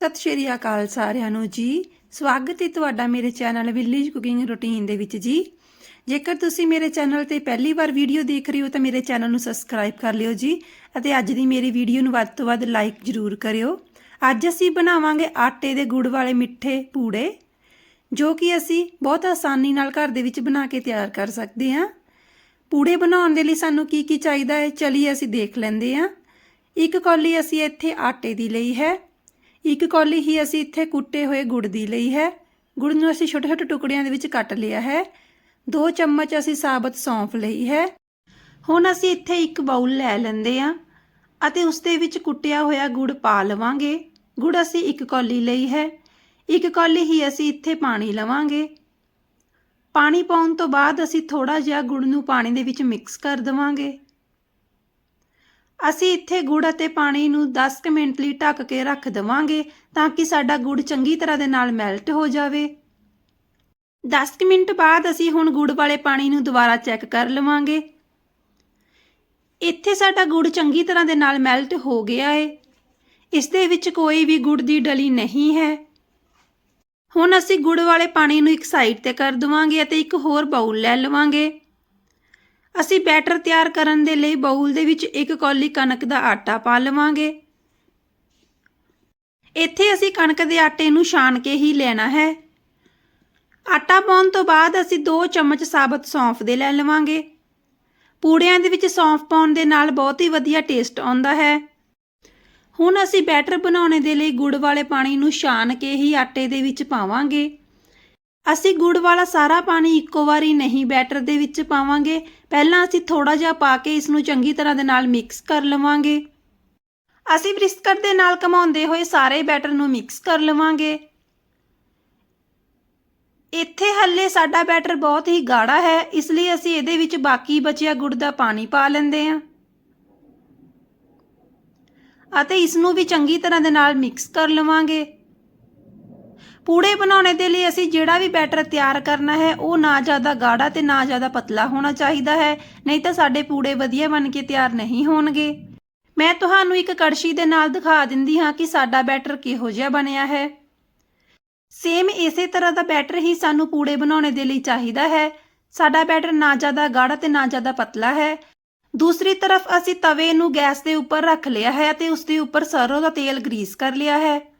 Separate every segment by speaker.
Speaker 1: ਸਤਿ ਸ਼੍ਰੀ ਅਕਾਲ ਸਾਰਿਆਂ ਨੂੰ ਜੀ। ਸਵਾਗਤ ਹੈ ਤੁਹਾਡਾ ਮੇਰੇ ਚੈਨਲ ਵਿਲੇਜ ਕੁਕਿੰਗ ਰੁਟੀਨ ਦੇ ਵਿੱਚ ਜੀ। ਜੇਕਰ ਤੁਸੀਂ ਮੇਰੇ ਚੈਨਲ ਤੇ ਪਹਿਲੀ ਵਾਰ ਵੀਡੀਓ ਦੇਖ ਰਹੇ ਹੋ ਤਾਂ ਮੇਰੇ ਚੈਨਲ ਨੂੰ ਸਬਸਕ੍ਰਾਈਬ ਕਰ ਲਿਓ ਜੀ ਅਤੇ ਅੱਜ ਦੀ ਮੇਰੀ ਵੀਡੀਓ ਨੂੰ ਵੱਧ ਤੋਂ ਵੱਧ ਲਾਈਕ ਜ਼ਰੂਰ ਕਰਿਓ। ਅੱਜ ਅਸੀਂ ਬਣਾਵਾਂਗੇ ਆਟੇ ਦੇ ਗੁੜ ਵਾਲੇ ਮਿੱਠੇ ਪੂੜੇ, ਜੋ ਕਿ ਅਸੀਂ ਬਹੁਤ ਆਸਾਨੀ ਨਾਲ ਘਰ ਦੇ ਵਿੱਚ ਬਣਾ ਕੇ ਤਿਆਰ ਕਰ ਸਕਦੇ ਹਾਂ। ਪੂੜੇ ਬਣਾਉਣ ਦੇ ਲਈ ਸਾਨੂੰ ਕੀ ਕੀ ਚਾਹੀਦਾ ਹੈ, ਚਲਿਏ ਅਸੀਂ ਦੇਖ ਲੈਂਦੇ ਹਾਂ। ਇੱਕ ਕੌਲੀ ਅਸੀਂ ਇੱਥੇ ਆਟੇ ਦੀ ਲਈ ਹੈ। ਇੱਕ ਕੌਲੀ ਹੀ ਅਸੀਂ ਇੱਥੇ ਕੁੱਟੇ ਹੋਏ ਗੁੜ ਦੀ ਲਈ ਹੈ। ਗੁੜ ਨੂੰ ਅਸੀਂ ਛੋਟੇ ਛੋਟੇ ਟੁਕੜਿਆਂ ਦੇ ਵਿੱਚ ਕੱਟ ਲਿਆ ਹੈ। 2 ਚਮਚ ਅਸੀਂ ਸਾਬਤ ਸੌਂਫ ਲਈ ਹੈ। ਹੁਣ ਅਸੀਂ ਇੱਥੇ ਇੱਕ ਬਾਉਲ ਲੈ ਲੈਂਦੇ ਹਾਂ ਅਤੇ ਉਸ ਦੇ ਵਿੱਚ ਕੁੱਟਿਆ ਹੋਇਆ ਗੁੜ ਪਾ ਲਵਾਂਗੇ। ਗੁੜ ਅਸੀਂ ਇੱਕ ਕੌਲੀ ਲਈ ਹੈ। ਇੱਕ ਕੌਲੀ ਹੀ ਅਸੀਂ ਇੱਥੇ ਪਾਣੀ ਲਵਾਂਗੇ। ਪਾਣੀ ਪਾਉਣ ਤੋਂ ਬਾਅਦ ਅਸੀਂ ਥੋੜਾ ਜਿਹਾ ਗੁੜ ਨੂੰ ਪਾਣੀ ਦੇ ਵਿੱਚ ਮਿਕਸ ਕਰ ਦਵਾਂਗੇ। ਅਸੀਂ ਇੱਥੇ ਗੁੜ ਅਤੇ ਪਾਣੀ ਨੂੰ 10 ਕੁ ਮਿੰਟ ਲਈ ਢੱਕ ਕੇ ਰੱਖ ਦਵਾਂਗੇ ਤਾਂ ਕਿ ਸਾਡਾ ਗੁੜ ਚੰਗੀ ਤਰ੍ਹਾਂ ਦੇ ਨਾਲ ਮੈਲਟ ਹੋ ਜਾਵੇ। 10 ਕੁ ਮਿੰਟ ਬਾਅਦ ਅਸੀਂ ਹੁਣ ਗੁੜ ਵਾਲੇ ਪਾਣੀ ਨੂੰ ਦੁਬਾਰਾ ਚੈੱਕ ਕਰ ਲਵਾਂਗੇ। ਇੱਥੇ ਸਾਡਾ ਗੁੜ ਚੰਗੀ ਤਰ੍ਹਾਂ ਦੇ ਨਾਲ ਮੈਲਟ ਹੋ ਗਿਆ ਹੈ ਇਸ ਦੇ ਵਿੱਚ ਕੋਈ ਵੀ ਗੁੜ ਦੀ ਡਲੀ ਨਹੀਂ ਹੈ। ਹੁਣ ਅਸੀਂ ਗੁੜ ਵਾਲੇ ਪਾਣੀ ਨੂੰ ਇੱਕ ਸਾਈਡ ਤੇ ਕਰ ਦਵਾਂਗੇ ਅਤੇ ਇੱਕ ਹੋਰ ਬਾਉਲ ਲੈ ਲਵਾਂਗੇ। ਅਸੀਂ ਬੈਟਰ ਤਿਆਰ ਕਰਨ ਦੇ ਲਈ ਬਾਉਲ ਦੇ ਵਿੱਚ ਇੱਕ ਕੌਲੀ ਕਣਕ ਦਾ ਆਟਾ ਪਾ ਲਵਾਂਗੇ। ਇੱਥੇ ਅਸੀਂ ਕਣਕ ਦੇ ਆਟੇ ਨੂੰ ਛਾਣ ਕੇ ਹੀ ਲੈਣਾ ਹੈ। ਆਟਾ ਪਾਉਣ ਤੋਂ ਬਾਅਦ ਅਸੀਂ 2 ਚਮਚ ਸਾਬਤ ਸੌਂਫ ਦੇ ਲੈ ਲਵਾਂਗੇ। ਪੂੜਿਆਂ ਦੇ ਵਿੱਚ ਸੌਂਫ ਪਾਉਣ ਦੇ ਨਾਲ ਬਹੁਤ ਹੀ ਵਧੀਆ ਟੇਸਟ ਆਉਂਦਾ ਹੈ। ਹੁਣ ਅਸੀਂ ਬੈਟਰ ਬਣਾਉਣ ਦੇ ਲਈ ਗੁੜ ਵਾਲੇ ਪਾਣੀ ਨੂੰ ਛਾਣ ਕੇ ਹੀ ਆਟੇ ਦੇ ਵਿੱਚ ਪਾਵਾਂਗੇ। ਅਸੀਂ ਗੁੜ ਵਾਲਾ ਸਾਰਾ ਪਾਣੀ ਇੱਕੋ ਵਾਰੀ ਨਹੀਂ ਬੈਟਰ ਦੇ ਵਿੱਚ ਪਾਵਾਂਗੇ। ਪਹਿਲਾਂ ਅਸੀਂ ਥੋੜਾ ਜਿਹਾ ਪਾ ਕੇ ਇਸ ਨੂੰ ਚੰਗੀ ਤਰ੍ਹਾਂ ਦੇ ਨਾਲ ਮਿਕਸ ਕਰ ਲਵਾਂਗੇ। ਅਸੀਂ ਬ੍ਰਿਸਕਟ ਦੇ ਨਾਲ ਘਮਾਉਂਦੇ ਹੋਏ ਸਾਰੇ ਬੈਟਰ ਨੂੰ ਮਿਕਸ ਕਰ ਲਵਾਂਗੇ। ਇੱਥੇ ਹੱਲੇ ਸਾਡਾ ਬੈਟਰ ਬਹੁਤ ਹੀ ਗਾੜਾ ਹੈ, ਇਸ ਲਈ ਅਸੀਂ ਇਹਦੇ ਵਿੱਚ ਬਾਕੀ ਬਚਿਆ ਗੁੜ ਦਾ ਪਾਣੀ ਪਾ ਲੈਂਦੇ ਹਾਂ। ਅਤੇ ਇਸ ਨੂੰ ਵੀ ਚੰਗੀ ਤਰ੍ਹਾਂ ਦੇ ਨਾਲ ਮਿਕਸ ਕਰ ਲਵਾਂਗੇ। ਪੂੜੇ ਬਣਾਉਣੇ ਦੇ ਲਈ ਅਸੀਂ ਜਿਹੜਾ ਵੀ ਬੈਟਰ ਤਿਆਰ ਕਰਨਾ ਹੈ, ਉਹ ਨਾ ਜ਼ਿਆਦਾ ਗਾੜਾ ਤੇ ਨਾ ਜ਼ਿਆਦਾ ਪਤਲਾ ਹੋਣਾ ਚਾਹੀਦਾ ਹੈ, ਨਹੀਂ ਤਾਂ ਸਾਡੇ ਪੂੜੇ ਵਧੀਆ ਬਣ ਕੇ ਤਿਆਰ ਨਹੀਂ ਹੋਣਗੇ। ਮੈਂ ਤੁਹਾਨੂੰ ਇੱਕ ਕੜਛੀ ਦੇ ਨਾਲ ਦਿਖਾ ਦਿੰਦੀ ਹਾਂ ਕਿ ਸਾਡਾ ਬੈਟਰ ਕਿਹੋ ਜਿਹਾ ਬਣਿਆ ਹੈ। ਸੇਮ ਇਸੇ ਤਰ੍ਹਾਂ ਦਾ ਬੈਟਰ ਹੀ ਸਾਨੂੰ ਪੂੜੇ ਬਣਾਉਣੇ ਦੇ ਲਈ ਚਾਹੀਦਾ ਹੈ। ਸਾਡਾ ਬੈਟਰ ਨਾ ਜ਼ਿਆਦਾ ਗਾੜਾ ਤੇ ਨਾ ਜ਼ਿਆਦਾ ਪਤਲਾ ਹੈ। ਦੂਸਰੀ ਤਰਫ ਅਸੀਂ ਤਵੇ ਨੂੰ ਗੈਸ ਦੇ ਉੱਪਰ ਰੱਖ ਲਿਆ ਹੈ ਤੇ ਉਸ ਦੇ ਉੱਪਰ ਸਰੋਂ ਦਾ ਤੇਲ ਗਰੀਸ ਕਰ ਲਿਆ ਹੈ।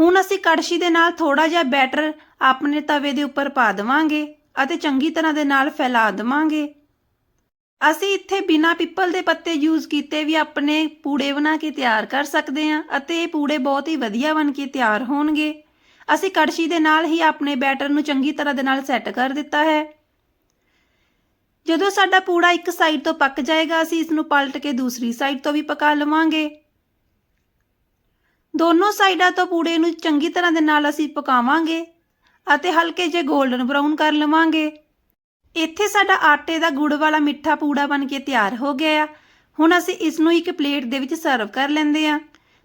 Speaker 1: ਹੁਣ ਅਸੀਂ ਕੜਛੀ ਦੇ ਨਾਲ ਥੋੜਾ ਜਿਹਾ ਬੈਟਰ ਆਪਣੇ ਤਵੇ ਦੇ ਉੱਪਰ ਪਾ ਦੇਵਾਂਗੇ ਅਤੇ ਚੰਗੀ ਤਰ੍ਹਾਂ ਦੇ ਨਾਲ ਫੈਲਾ ਦੇਵਾਂਗੇ। ਅਸੀਂ ਇੱਥੇ ਬਿਨਾ ਪਿੱਪਲ ਦੇ ਪੱਤੇ ਯੂਜ਼ ਕੀਤੇ ਵੀ ਆਪਣੇ ਪੂੜੇ ਬਣਾ ਕੇ ਤਿਆਰ ਕਰ ਸਕਦੇ ਹਾਂ ਅਤੇ ਇਹ ਪੂੜੇ ਬਹੁਤ ਹੀ ਵਧੀਆ ਬਣ ਕੇ ਤਿਆਰ ਹੋਣਗੇ। ਅਸੀਂ ਕੜਛੀ ਦੇ ਨਾਲ ਹੀ ਆਪਣੇ ਬੈਟਰ ਨੂੰ ਚੰਗੀ ਤਰ੍ਹਾਂ ਦੇ ਨਾਲ ਸੈੱਟ ਕਰ ਦਿੱਤਾ ਹੈ। ਜਦੋਂ ਸਾਡਾ ਪੂੜਾ ਇੱਕ ਸਾਈਡ ਤੋਂ ਪੱਕ ਜਾਏਗਾ, ਅਸੀਂ ਇਸ ਨੂੰ ਪਲਟ ਕੇ ਦੂਸਰੀ ਸਾਈਡ ਤੋਂ ਵੀ ਪਕਾ ਲਵਾਂਗੇ। ਦੋਨੋਂ ਸਾਈਡਾਂ ਤੋਂ ਪੂੜੇ ਨੂੰ ਚੰਗੀ ਤਰ੍ਹਾਂ ਦੇ ਨਾਲ ਅਸੀਂ ਪਕਾਵਾਂਗੇ ਅਤੇ ਹਲਕੇ ਜਿਹੇ 골ਡਨ ਬਰਾਊਨ ਕਰ ਲਵਾਂਗੇ। ਇੱਥੇ ਸਾਡਾ ਆਟੇ ਦਾ ਗੁੜ ਵਾਲਾ ਮਿੱਠਾ ਪੂੜਾ ਬਣ ਕੇ ਤਿਆਰ ਹੋ ਗਿਆ। ਆ ਹੁਣ ਅਸੀਂ ਇਸ ਨੂੰ ਇੱਕ ਪਲੇਟ ਦੇ ਵਿੱਚ ਸਰਵ ਕਰ ਲੈਂਦੇ ਆ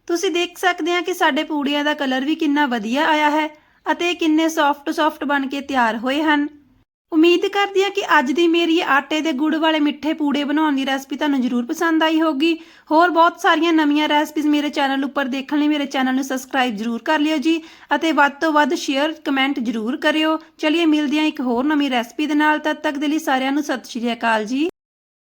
Speaker 1: ਤੁਸੀਂ ਦੇਖ ਸਕਦੇ ਆ ਕਿ ਸਾਡੇ ਪੂੜਿਆਂ ਦਾ ਕਲਰ ਵੀ ਕਿੰਨਾ ਵਧੀਆ ਆਇਆ ਹੈ ਅਤੇ ਕਿੰਨੇ ਸੌਫਟ ਸੌਫਟ ਬਣ ਕੇ ਤਿਆਰ ਹੋਏ ਹਨ। ਉਮੀਦ ਕਰਦੀ ਹਾਂ ਕਿ ਅੱਜ ਦੀ ਮੇਰੀ ਇਹ ਆਟੇ ਦੇ ਗੁੜ ਵਾਲੇ ਮਿੱਠੇ ਪੂੜੇ ਬਣਾਉਣ ਦੀ ਰੈਸਪੀ ਤੁਹਾਨੂੰ ਜ਼ਰੂਰ ਪਸੰਦ ਆਈ ਹੋਗੀ ਹੋਰ ਬਹੁਤ ਸਾਰੀਆਂ ਨਵੀਆਂ ਰੈਸਪੀਜ਼ ਮੇਰੇ ਚੈਨਲ ਉੱਪਰ ਦੇਖਣ ਲਈ ਮੇਰੇ ਚੈਨਲ ਨੂੰ ਸਬਸਕ੍ਰਾਈਬ ਜ਼ਰੂਰ ਕਰ ਲਿਓ ਜੀ ਅਤੇ ਵੱਧ ਤੋਂ ਵੱਧ ਸ਼ੇਅਰ ਕਮੈਂਟ ਜ਼ਰੂਰ ਕਰਿਓ। ਚਲਿਏ ਮਿਲਦੇ ਹਾਂ ਇੱਕ ਹੋਰ ਨਵੀਂ ਰੈਸਪੀ ਦੇ ਨਾਲ। ਤਦ ਤੱਕ ਦੇ ਲਈ ਸਾਰਿਆਂ ਨੂੰ ਸਤਿ ਸ਼੍ਰੀ ਅਕਾਲ ਜੀ।